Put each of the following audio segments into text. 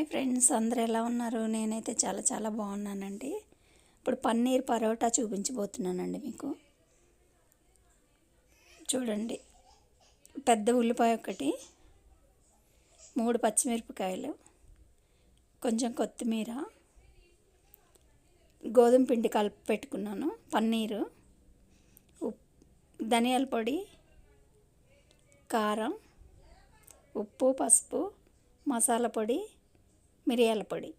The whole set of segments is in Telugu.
హాయ్ ఫ్రెండ్స్ అందరు ఎలా ఉన్నారు? నేనైతే చాలా చాలా బాగున్నానండి. ఇప్పుడు పన్నీర్ పరోటా చూపించబోతున్నానండి మీకు. చూడండి. పెద్ద ఉల్లిపాయ ఒకటి మూడు పచ్చిమిరపకాయలు కొంచెం కొత్తిమీర గోధుమ పిండి కలిపి పెట్టుకున్నాను పన్నీరు ఉప్ ధనియాల పొడి కారం ఉప్పు పసుపు మసాలా పొడి మిరియాల పొడి.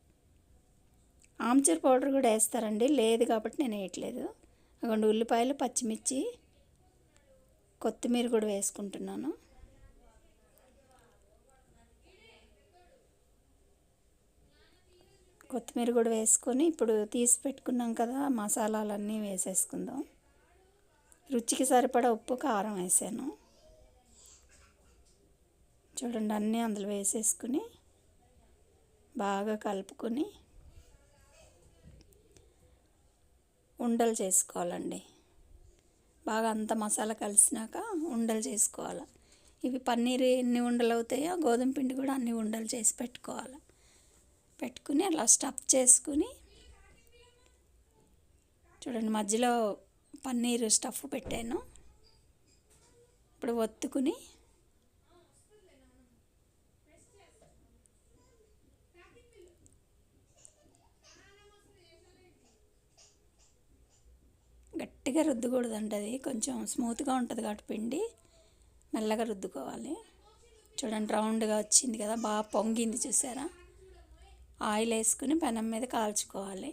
ఆమ్చూర్ పౌడర్ కూడా వేస్తారండి. లేదు కాబట్టి నేను వేయట్లేదు. అక్కడ ఉల్లిపాయలు పచ్చిమిర్చి కొత్తిమీర కూడా వేసుకుంటున్నాను. కొత్తిమీర కూడా వేసుకొని ఇప్పుడు తీసి పెట్టుకున్నాం కదా మసాలాలన్నీ వేసేసుకుందాం. రుచికి సరిపడా ఉప్పు కారం వేసాను. చూడండి అన్నీ అందులో వేసేసుకుని బాగా కలుపుకొని ఉండలు చేసుకోవాలండి. బాగా అంత మసాలా కలిసినాక ఉండలు చేసుకోవాలి. ఇవి పన్నీర్ ఎన్ని ఉండలు అవుతాయో గోధుమ పిండి కూడా అన్ని ఉండలు చేసి పెట్టుకోవాలి. పెట్టుకుని అలా స్టఫ్ చేసుకుని చూడండి మధ్యలో పన్నీర్ స్టఫ్ పెట్టాను. ఇప్పుడు ఒత్తుకుని గట్టిగా రుద్దకూడదండి అది కొంచెం స్మూత్గా ఉంటుంది కాబట్టి పిండి. మెల్లగా రుద్దుకోవాలి. చూడండి రౌండ్గా వచ్చింది కదా బాగా పొంగింది చూసారా? ఆయిల్ వేసుకుని పెనం మీద కాల్చుకోవాలి.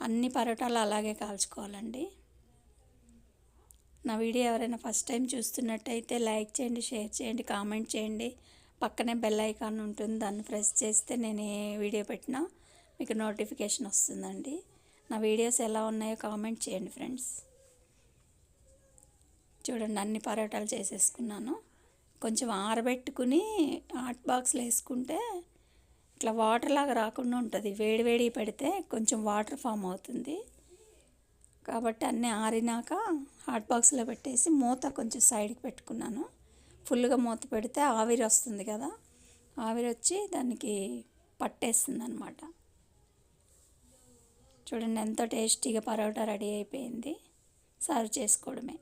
అన్ని పరోటాలు అలాగే కాల్చుకోవాలండి. నా వీడియో ఎవరైనా ఫస్ట్ టైం చూస్తున్నట్టయితే లైక్ చేయండి షేర్ చేయండి కామెంట్ చేయండి. పక్కనే బెల్ ఐకాన్ ఉంటుంది దాన్ని ప్రెస్ చేస్తే నేను ఏ వీడియో పెట్టినా మీకు నోటిఫికేషన్ వస్తుందండి. నా వీడియోస్ ఎలా ఉన్నాయో కామెంట్ చేయండి ఫ్రెండ్స్. చూడండి అన్ని పరోటాలు చేసేసుకున్నాను. కొంచెం ఆరబెట్టుకుని హాట్ బాక్స్లో వేసుకుంటే ఇట్లా వాటర్ లాగా రాకుండా ఉంటుంది. వేడి వేడి పెడితే కొంచెం వాటర్ ఫామ్ అవుతుంది. కాబట్టి అన్నీ ఆరినాక హాట్ బాక్స్లో పెట్టేసి మూత కొంచెం సైడ్కి పెట్టుకున్నాను. ఫుల్గా మూత పెడితే ఆవిరి వస్తుంది కదా ఆవిరి వచ్చి దానికి పట్టేస్తుంది అనమాట చూడండి ఎంతో టేస్టీగా పరోటా రెడీ అయిపోయింది. సర్వ్ చేసుకోవడమే.